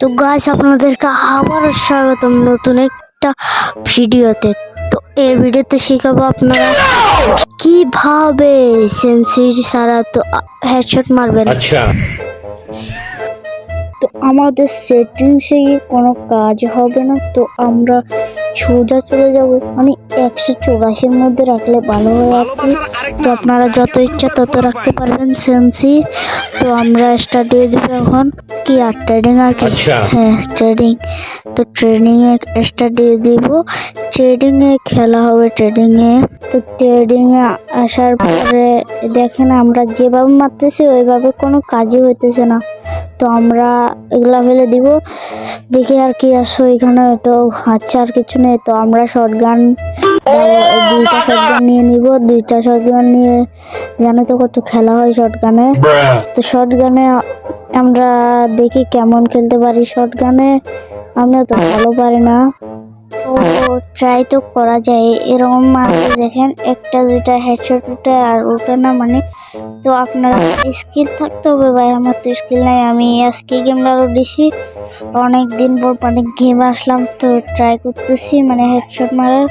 তো গাছ আপনাদেরকে আবারও স্বাগতম নতুন একটা ভিডিওতে। তো এই ভিডিওতে শেখাবো আপনারা কীভাবে সেন্সুরি সারা তো হেডশট মারবেন। আচ্ছা। তো আমাদের সেটিংসে কোনো কাজ হবে না তো আমরা সোজা চলে যাব। মানে একশো চৌরাশির মধ্যে রাখলে ভালো হয় আর কি। তো আপনারা যত ইচ্ছা তত রাখতে পারবেন সেন্সি। তো আমরা স্টার্ট দিয়ে দেবো এখন। কি আর ট্রেডিং আর কি? আচ্ছা। হ্যাঁ ট্রেডিং তো ট্রেডিং এ স্টার্ট দিয়ে দিব। ট্রেডিং এ খেলা হবে ট্রেডিংয়ে তো ট্রেডিংয়ে আসার পরে দেখেন আমরা যেভাবে মারতেছি ওইভাবে কোনো কাজই হইতেছে না। তো আমরা এগুলা ফেলে দিব। দেখি আর কি আসো এখানে। তো আচ্ছা আর কিছু নেই। তো আমরা শর্ট গান দুইটা শর্ট গান নিয়ে নিব। দুইটা শটগান গান নিয়ে জানো তো কত খেলা হয় শর্ট গানে তো শর্ট গানে আমরা দেখি কেমন খেলতে পারি শর্ট গানে আমরা তো ভালো পারি না। ট্রাই তো করা যায়। এরকম মারতে দেখেন একটা, দুইটা হেডশট উঠে আর উঠে না মানে। তো আপনার স্কিল থাকতে হবে ভাই, আমার তো স্কিল নাই। আমি আজকে গেম আরও দিছি। অনেক দিন পর মানে গেম আসলাম, তো ট্রাই করতেছি মানে হেডশট মারার।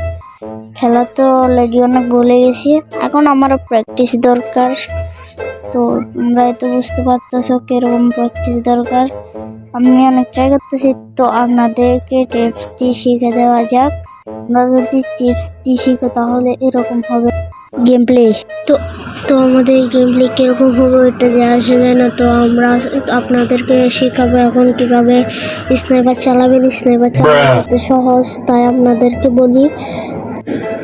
খেলা তো অলরেডি অনেক ভুলে গেছি। এখন আমারও প্র্যাকটিস দরকার। তো তোমরাই তো বুঝতে পারতেছো কীরকম প্র্যাকটিস দরকার। আমি অনেক ট্রাই করতেছি তো আপনাদেরকে টিপসটি শিখে দেওয়া যাক। আমরা যদি টিপসটি শিখো তাহলে এরকম হবে। গেম প্লে তো তো আমাদের গেম প্লে কীরকম হবে এটা যে আসে যায় না তো আমরা আপনাদেরকে শেখাবো এখন কীভাবে স্নাইপার চালাবেন। স্নাইপার চালানো তো সহজ তাই আপনাদেরকে বলি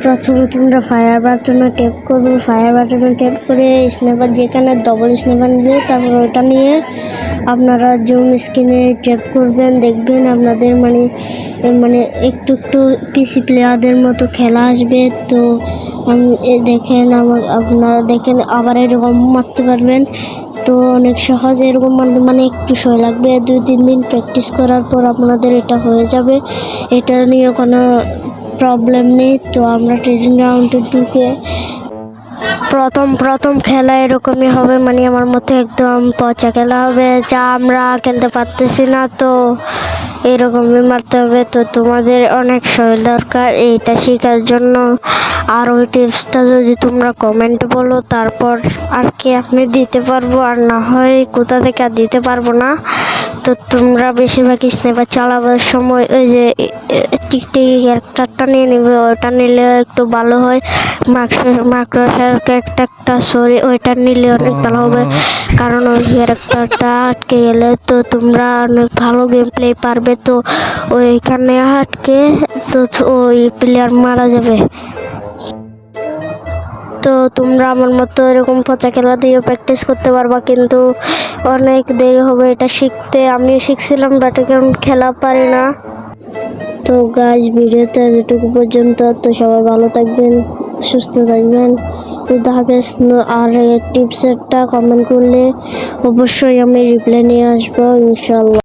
প্রথমে তোমরা ফায়ার বাটনে ট্যাপ করবে। ফায়ার বাটনে ট্যাপ করে স্ন্যাপার যেখানে ডবল স্ন্যাপার নিলে তারপর ওটা নিয়ে আপনারা জুম স্ক্রিনে ট্যাপ করবেন, দেখবেন আপনাদের মানে মানে একটু একটু পিসি প্লেয়ারদের মতো খেলা আসবে। তো দেখেন আমার আপনারা দেখেন আবার এরকম মারতে পারবেন। তো অনেক সহজ এরকম মানে একটু সময় লাগবে। দুই, তিন দিন প্র্যাকটিস করার পর আপনাদের এটা হয়ে যাবে। এটা নিয়ে কোনো প্রবলেম নেই। তো আমরা ট্রেনিং গ্রাউন্ডে ঢুকে প্রথম প্রথম খেলা এরকমই হবে মানে আমার মতো একদম পচা খেলা হবে। যা আমরা খেলতে পারতেছি না তো এরকমই মারতে হবে। তো তোমাদের অনেক শরীর দরকার এইটা শেখার জন্য। আর ওই টিপসটা যদি তোমরা কমেন্ট বলো, তারপর আর কি আমি দিতে পারব আর না হয় কোথা থেকে আর দিতে পারব না। তো তোমরা বেশিরভাগ স্নেপার চালাবার সময় ওই যে টিকটিকি ক্যারেক্টারটা নিয়ে নেবে ওটা নিলে একটু ভালো হয়। মাইক্রোসার ক্যারেক্টারটা সরি ওইটা নিলে অনেক ভালো হবে। কারণ ওই ক্যারেক্টারটা আটকে গেলে তো তোমরা অনেক ভালো গেম প্লে পারবে। তো ওইখানে আটকে তো ওই প্লেয়ার মারা যাবে। তো তোমরা আমার মতো এরকম পচা খেলা দিয়ে প্র্যাকটিস করতে পারবা, কিন্তু অনেক দেরি হবে এটা শিখতে। আমিও শিখছিলাম বাট এখন খেলা পারি না। তো গাছ ভিডিওতে যেটুকু পর্যন্ত, তো সবাই ভালো থাকবেন, সুস্থ থাকবেন। খুদা আর টিপসেরটা কমেন্ট করলে অবশ্যই আমি রিপ্লাই নিয়ে আসব ইনশাল্লাহ